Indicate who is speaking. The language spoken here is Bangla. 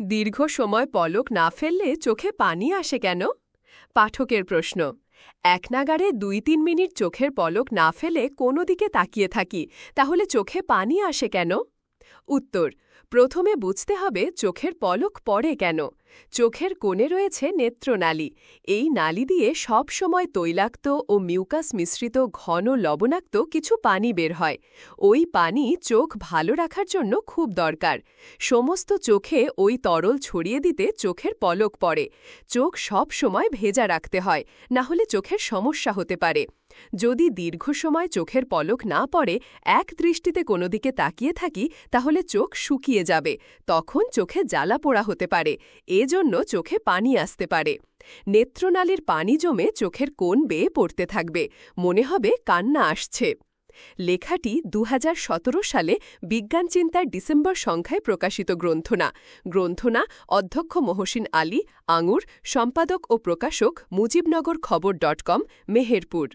Speaker 1: দীর্ঘ সময় পলক না ফেললে চোখে পানি আসে কেন? পাঠকের প্রশ্ন। এক নাগারে দুই তিন মিনিট চোখের পলক না ফেলে কোনো দিকে তাকিয়ে থাকি, তাহলে চোখে পানি আসে কেন? উত্তর, প্রথমে বুঝতে হবে চোখের পলক পড়ে কেন। চোখের কোণে রয়েছে নেত্রনালী। এই নালী দিয়ে সব সময় তৈলাক্ত ও মিউকাস মিশ্রিত ঘন লবণাক্ত কিছু পানি বের হয়। ওই পানি চোখ ভালো রাখার জন্য খুব দরকার। সমস্ত চোখে ওই তরল ছড়িয়ে দিতে চোখের পলক পড়ে। চোখ সব সময় ভেজা রাখতে হয়, না হলে চোখের সমস্যা হতে পারে। যদি দীর্ঘ সময় চোখের পলক না পড়ে, এক দৃষ্টিতে কোনো দিকে তাকিয়ে থাকি, তাহলে চোখ শুকিয়ে যাবে। তখন চোখে জ্বালা পোড়া হতে পারে। এজন্য চোখে পানি আসতে পারে। নেত্রনালীর পানি জমে চোখের কোণ বেয়ে পড়তে থাকবে। মনে হবে কান্না আসছে। লেখাটি দু হাজার সতেরো সালে বিজ্ঞান চিন্তার ডিসেম্বর সংখ্যায় প্রকাশিত গ্রন্থনা। গ্রন্থনা অধ্যক্ষ মহসিন আলী, আঙুর, সম্পাদক ও প্রকাশক মুজিবনগর খবর ডট কম, মেহেরপুর।